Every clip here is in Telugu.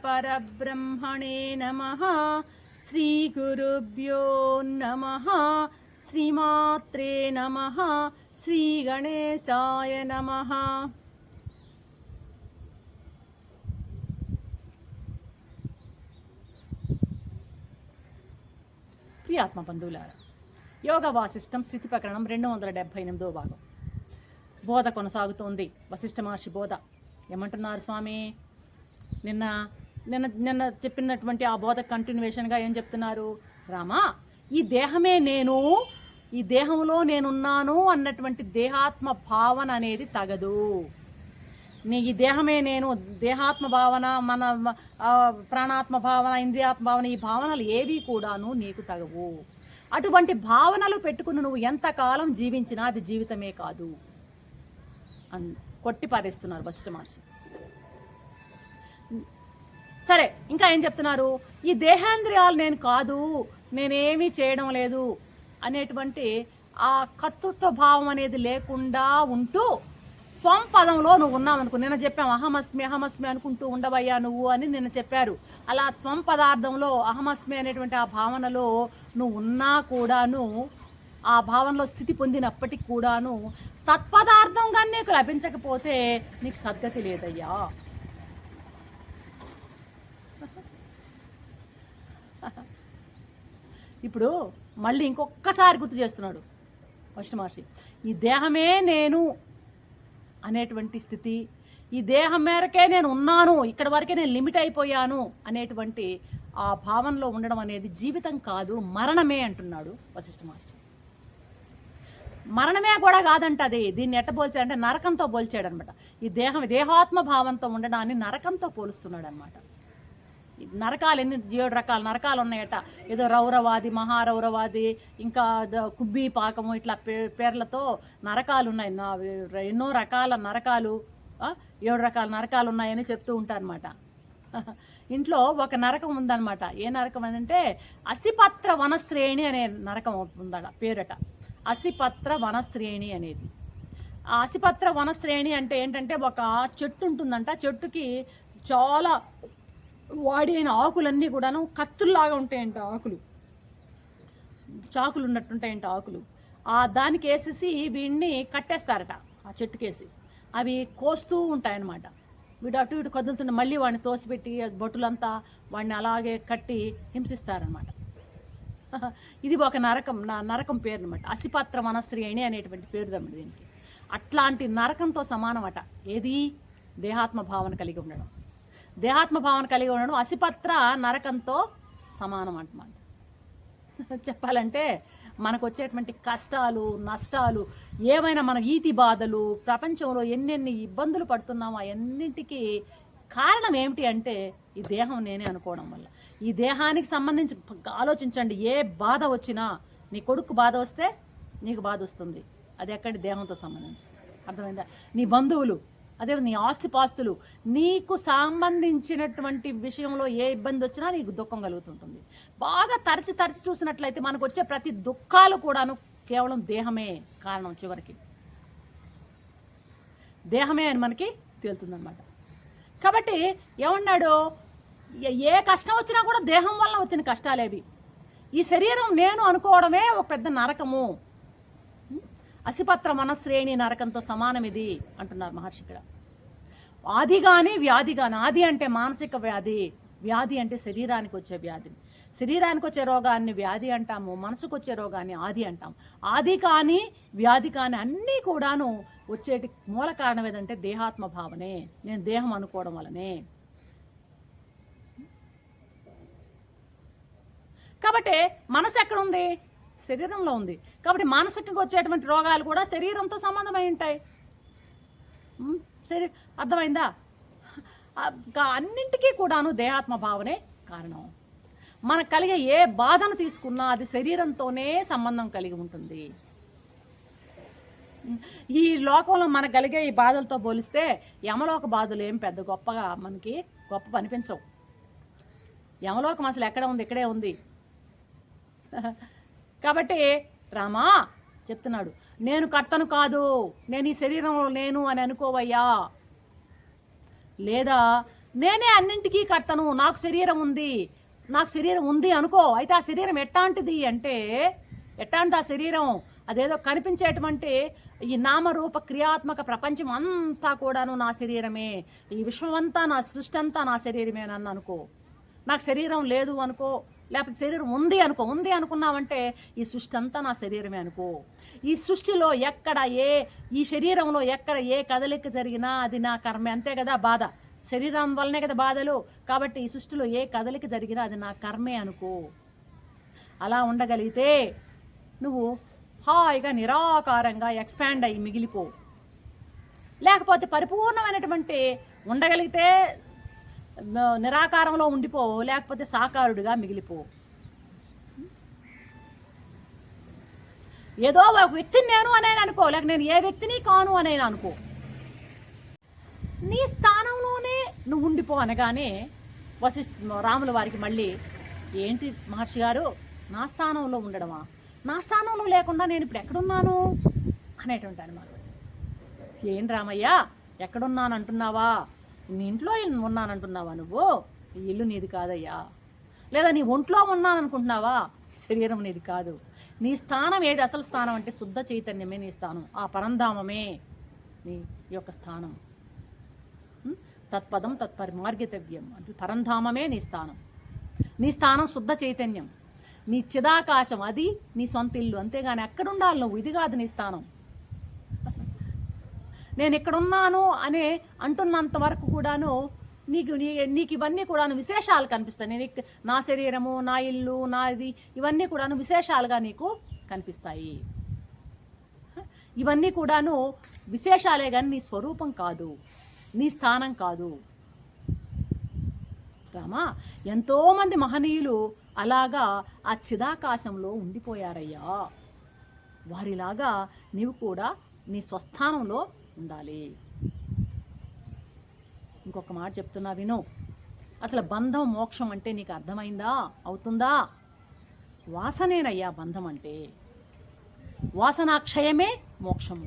श्रीरामचन्द्रपरब्रह्मणे नमः श्रीगुरुभ्यो नमः श्रीमात्रे नमः श्रीगणेशाय नमः ప్రియాత్మ బంధువులారా యోగ వాసిష్టం స్థితి ప్రకరణం రెండు వందల డెబ్భై ఎనిమిదో భాగం బోధ కొనసాగుతోంది వశిష్ఠ మహర్షి బోధ ఏమంటున్నారు స్వామి? నిన్న నిన్న నిన్న చెప్పినటువంటి ఆ బోధ కంటిన్యూషన్గా ఏం చెప్తున్నారు? రామా ఈ దేహమే నేను ఈ దేహంలో నేనున్నాను అన్నటువంటి దేహాత్మ భావన అనేది తగదు. నీ ఈ దేహమే నేను దేహాత్మ భావన మన ప్రాణాత్మ భావన ఇంద్రియాత్మ భావన ఈ భావనలు ఏవి కూడాను నీకు తగవు. అటువంటి భావనలు పెట్టుకుని నువ్వు ఎంతకాలం జీవించినా అది జీవితమే కాదు. అని కొట్టి పారేస్తున్నారు వశిష్ఠ మహర్షి సరే ఇంకా ఏం చెప్తున్నారు? ఈ దేహేంద్రియాలు నేను కాదు నేనేమీ చేయడం లేదు అనేటువంటి ఆ కర్తృత్వ భావం అనేది లేకుండా ఉంటూ త్వం పదంలో నువ్వు ఉన్నావు అనుకో నిన్న చెప్పాం అహమస్మి అహమస్మి అనుకుంటూ ఉండవయ్యా నువ్వు అని నిన్న చెప్పారు. అలా త్వం పదార్థంలో అహమస్మి అనేటువంటి ఆ భావనలో నువ్వు ఉన్నా కూడాను ఆ భావనలో స్థితి పొందినప్పటికి కూడాను తత్పదార్థంగా నీకు లభించకపోతే నీకు సద్గతి లేదయ్యా. ఇప్పుడు మళ్ళీ ఇంకొక్కసారి గుర్తు చేస్తున్నాడు ఫస్ట్ మహర్షి. ఈ దేహమే నేను అనేటువంటి స్థితి ఈ దేహం మేరకే నేను ఉన్నాను ఇక్కడ వరకే నేను లిమిట్ అయిపోయాను అనేటువంటి ఆ భావనలో ఉండడం అనేది జీవితం కాదు మరణమే అంటున్నాడు వశిష్ఠ మహర్షి. మరణమే కూడా కాదంట అది. దీన్ని ఎట్ట పోల్చాడంటే నరకంతో పోల్చాడు అనమాట ఈ దేహం దేహాత్మ భావంతో ఉండడాన్ని నరకంతో పోలుస్తున్నాడు అనమాట నరకాలు ఎన్ని ఏడు రకాల నరకాలు ఉన్నాయట. ఏదో రౌరవాది మహారౌరవాది ఇంకా కుబ్బి పాకము ఇట్లా పే పేర్లతో నరకాలు ఉన్నాయి. ఎన్నో రకాల నరకాలు ఏడు రకాల నరకాలు ఉన్నాయని చెప్తూ ఉంటారనమాట ఇంట్లో ఒక నరకం ఉందన్నమాట. ఏ నరకం అంటే అసిపత్ర వనశ్రేణి అనే నరకం ఉందట పేరట. అసిపత్ర వనశ్రేణి అనేది. ఆ అసిపత్ర వనశ్రేణి అంటే ఏంటంటే ఒక చెట్టు ఉంటుందంట. చెట్టుకి చాలా వాడిన ఆకులన్నీ కూడాను కత్తుల్లాగా ఉంటాయంట ఆకులు. చాకులు ఉన్నట్టుంటాయంట ఆకులు. ఆ దానికి వేసేసి వీడిని కట్టేస్తారట ఆ చెట్టుకేసి. అవి కోస్తూ ఉంటాయన్నమాట. వీడు అటు ఇటు కదులుతుంటే మళ్ళీ వాడిని తోసిపెట్టి బొట్టులంతా వాడిని అలాగే కట్టి హింసిస్తారనమాట ఇది ఒక నరకం నా నరకం పేరు అనమాట అసిపాత్ర మనశ్రేణి అనేటువంటి పేరు దమ్ముడు దీనికి. అట్లాంటి నరకంతో సమానం అట ఏది దేహాత్మ భావన కలిగి ఉండడం. దేహాత్మ భావన కలిగి ఉండడం అసిపత్ర నరకంతో సమానం అంటమాట చెప్పాలంటే మనకు వచ్చేటువంటి కష్టాలు నష్టాలు ఏమైనా మన ఈతి బాధలు ప్రపంచంలో ఎన్నెన్ని ఇబ్బందులు పడుతున్నామో అవన్నింటికీ కారణం ఏమిటి అంటే ఈ దేహం నేనే అనుకోవడం వల్ల. ఈ దేహానికి సంబంధించి ఆలోచించండి ఏ బాధ వచ్చినా నీ కొడుకు బాధ వస్తే నీకు బాధ వస్తుంది. అది ఎక్కడి దేహంతో సంబంధించి. అర్థమైందా? నీ బంధువులు అదే నీ ఆస్తిపాస్తులు నీకు సంబంధించినటువంటి విషయంలో ఏ ఇబ్బంది వచ్చినా నీకు దుఃఖం కలుగుతుంటుంది. బాగా తరచి తరచి చూసినట్లయితే మనకు వచ్చే ప్రతి దుఃఖాలు కూడాను కేవలం దేహమే కారణం చివరికి. దేహమే అని మనకి తేలుతుందనమాట కాబట్టి ఏమన్నాడు? ఏ- ఏ కష్టం వచ్చినా కూడా దేహం వల్ల వచ్చిన కష్టాలేవి. ఈ శరీరం నేను అనుకోవడమే ఒక పెద్ద నరకము. అసిపత్ర మనశ్రేణి నరకంతో సమానం ఇది అంటున్నారు మహర్షి ఇక్కడ. ఆది కానీ వ్యాధి కానీ ఆది అంటే మానసిక వ్యాధి వ్యాధి అంటే శరీరానికి వచ్చే వ్యాధిని శరీరానికి వచ్చే రోగాన్ని వ్యాధి అంటాము మనసుకు వచ్చే రోగాన్ని ఆది అంటాం ఆది కానీ వ్యాధి కానీ అన్నీ కూడాను వచ్చేటి మూల కారణం ఏదంటే దేహాత్మ భావనే నేను దేహం అనుకోవడం వలనే కాబట్టి మనసు ఎక్కడుంది శరీరంలో ఉంది. కాబట్టి మానసికంగా వచ్చేటువంటి రోగాలు కూడా శరీరంతో సంబంధమై ఉంటాయి. శరీ అర్థమైందా? అన్నింటికీ కూడాను దేహాత్మ భావనే కారణం. మనకు కలిగే ఏ బాధను తీసుకున్నా అది శరీరంతోనే సంబంధం కలిగి ఉంటుంది. ఈ లోకంలో మనకు కలిగే ఈ బాధలతో పోలిస్తే యమలోక బాధలు ఏం పెద్ద గొప్పగా మనకి గొప్ప అనిపించవు. యమలోకం అసలు ఎక్కడ ఉంది? ఇక్కడే ఉంది. కాబట్టి రామా చెప్తున్నాడు నేను కర్తను కాదు నేను ఈ శరీరంలో లేను అని అనుకోవయ్యా. లేదా నేనే అన్నింటికీ కర్తను నాకు శరీరం ఉంది నాకు శరీరం ఉంది అనుకో అయితే ఆ శరీరం ఎట్టాంటిది అంటే ఎట్టాంటి ఆ శరీరం? అదేదో కనిపించేటువంటి ఈ నామరూప క్రియాత్మక ప్రపంచం అంతా కూడాను నా శరీరమే ఈ విశ్వమంతా నా సృష్టి అంతా నా శరీరమే నన్ను అనుకో. నాకు శరీరం లేదు అనుకో లేకపోతే శరీరం ఉంది అనుకో ఉంది అనుకున్నావంటే ఈ సృష్టి అంతా నా శరీరమే అనుకో. ఈ సృష్టిలో ఎక్కడ ఏ ఈ శరీరంలో ఎక్కడ ఏ కదలిక జరిగినా అది నా కర్మే. అంతే కదా బాధ. శరీరం వల్లనే కదా బాధలు. కాబట్టి ఈ సృష్టిలో ఏ కదలిక జరిగినా అది నా కర్మే అనుకో. అలా ఉండగలిగితే నువ్వు హాయిగా నిరాకారంగా ఎక్స్పాండ్ అయ్యి మిగిలిపో. లేకపోతే పరిపూర్ణమైనటువంటి ఉండగలిగితే నిరాకారంలో ఉండిపో లేకపోతే సాకారుడిగా మిగిలిపో ఏదో ఒక వ్యక్తిని నేను అనే అనుకో లేక నేను ఏ వ్యక్తిని కాను అనే అనుకో. నీ స్థానంలోనే నువ్వు ఉండిపో అనగానే వశిష్ఠ రాముల వారికి మళ్ళీ ఏంటి మహర్షి గారు నా స్థానంలో ఉండడమా? నా స్థానంలో లేకుండా నేను ఇప్పుడు ఎక్కడున్నాను? అనేటువంటి అనుమానం ఏం రామయ్య ఎక్కడున్నాను అంటున్నావా నీ ఇంట్లో ఉన్నానంటున్నావా నువ్వు? ఈ ఇల్లు నీది కాదయ్యా. లేదా నీ ఒంట్లో ఉన్నాను అనుకుంటున్నావా శరీరం నీది కాదు. నీ స్థానం ఏది? అసలు స్థానం అంటే శుద్ధ చైతన్యమే నీ స్థానం. ఆ పరంధామమే నీ యొక్క స్థానం. తత్పదం తత్పరిమార్గితవ్యం అంటే పరంధామమే నీ స్థానం. నీ స్థానం శుద్ధ చైతన్యం. నీ చిదాకాశం అది నీ సొంత ఇల్లు. అంతేగాని ఎక్కడుండాలి నువ్వు. ఇది కాదు నీ స్థానం. నేను ఇక్కడున్నాను అనే అంటున్నంత వరకు కూడాను నీకు నీ నీకు ఇవన్నీ కూడాను విశేషాలు కనిపిస్తాయి. నేను నా శరీరము నా ఇల్లు నాది ఇవన్నీ కూడాను విశేషాలుగా నీకు కనిపిస్తాయి. ఇవన్నీ కూడాను విశేషాలే కానీ నీ స్వరూపం కాదు. నీ స్థానం కాదు. రామా ఎంతోమంది మహనీయులు అలాగా ఆ చిదాకాశంలో ఉండిపోయారయ్యా. వారిలాగా నీవు కూడా నీ స్వస్థానంలో ఉండాలి. ఇంకొక మాట చెప్తున్నా విను. అసలు బంధం మోక్షం అంటే నీకు అర్థమైందా? అవుతుందా? వాసనేనయ్యా బంధం అంటే. వాసనాక్షయమే మోక్షము.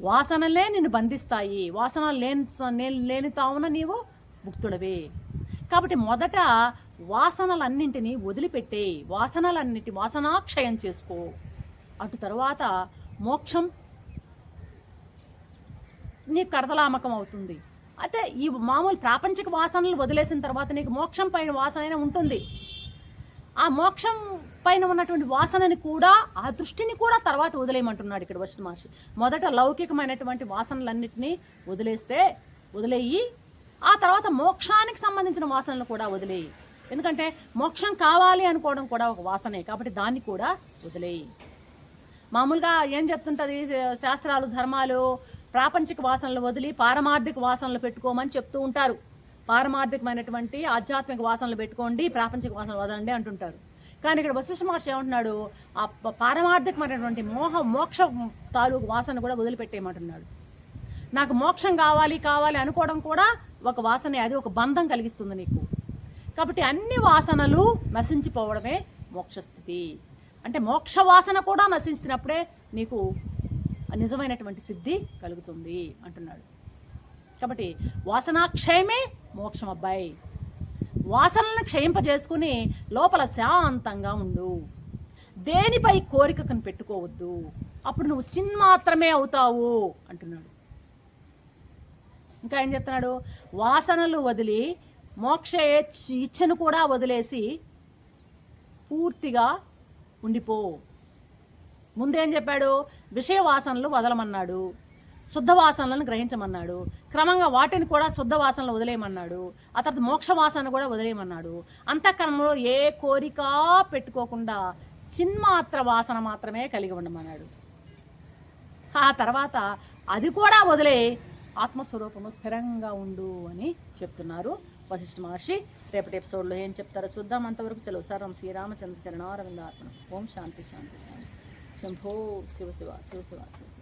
వాసనలే నిన్ను బంధిస్తాయి. వాసన లేని లేని- తావున నీవు ముక్తుడవే. కాబట్టి మొదట వాసనలన్నింటినీ వదిలిపెట్టే వాసనలన్నిటి వాసనాక్షయం చేసుకో. అటు తర్వాత మోక్షం నీకు కరతలామకం అవుతుంది. అయితే ఈ మామూలు ప్రాపంచిక వాసనలు వదిలేసిన తర్వాత నీకు మోక్షం పైన వాసన ఉంటుంది. ఆ మోక్షం పైన ఉన్నటువంటి వాసనని కూడా ఆ దృష్టిని కూడా తర్వాత వదిలేయమంటున్నాడు ఇక్కడ వశిష్ఠ మహర్షి. మొదట లౌకికమైనటువంటి వాసనలన్నింటినీ వదిలేస్తే వదిలేయి ఆ తర్వాత మోక్షానికి సంబంధించిన వాసనలు కూడా వదిలేయి. ఎందుకంటే మోక్షం కావాలి అనుకోవడం కూడా ఒక వాసనే కాబట్టి దాన్ని కూడా వదిలేయి. మామూలుగా ఏం చెప్తుంటుంది? శాస్త్రాలు ధర్మాలు ప్రాపంచిక వాసనలు వదిలి పారమార్థిక వాసనలు పెట్టుకోమని చెప్తూ ఉంటారు. పారమార్థికమైనటువంటి ఆధ్యాత్మిక వాసనలు పెట్టుకోండి ప్రాపంచిక వాసనలు వదలండి అంటుంటారు. కానీ ఇక్కడ వశిష్ఠ మహర్షి ఏమంటున్నాడు? ఆ పారమార్థికమైనటువంటి మోహ మోక్ష తాలూకు వాసన కూడా వదిలిపెట్టేయమంటున్నాడు. నాకు మోక్షం కావాలి కావాలి అనుకోవడం కూడా ఒక వాసనే అది ఒక బంధం కలిగిస్తుంది నీకు. కాబట్టి అన్ని వాసనలు నశించిపోవడమే మోక్షస్థితి. అంటే మోక్ష వాసన కూడా నశించినప్పుడే నీకు నిజమైనటువంటి సిద్ధి కలుగుతుంది అంటున్నాడు. కాబట్టి వాసనాక్షయమే మోక్షం అబ్బాయి. వాసనలను క్షయింపజేసుకుని లోపల శాంతంగా ఉండు. దేనిపై కోరికను పెట్టుకోవద్దు. అప్పుడు నువ్వు చిన్మాత్రమే అవుతావు అంటున్నాడు. ఇంకా ఏం చెప్తున్నాడు? వాసనలు వదిలి మోక్ష ఇచ్చ- ఇచ్చను కూడా వదిలేసి పూర్తిగా ఉండిపో. ముందేం చెప్పాడు? విషయ వాసనలు వదలమన్నాడు. శుద్ధ వాసనలను గ్రహించమన్నాడు. క్రమంగా వాటిని కూడా శుద్ధ వాసనలు వదిలేయమన్నాడు. ఆ తర్వాత మోక్ష వాసన కూడా వదిలేయమన్నాడు. అంతఃకరణంలో ఏ కోరిక పెట్టుకోకుండా చిన్మాత్ర వాసన మాత్రమే కలిగి ఉండమన్నాడు. ఆ తర్వాత అది కూడా వదిలే ఆత్మస్వరూపము స్థిరంగా ఉండు అని చెప్తున్నారు వశిష్ఠ మహర్షి. రేపటి ఎపిసోడ్లో ఏం చెప్తారో చూద్దాం. అంతవరకు సెలవు సర్వం శ్రీరామచంద్ర చరణారవిందార్పణ ఓం శాంతి శాంతి శాంతి. 先铺休息吧，休息吧，休息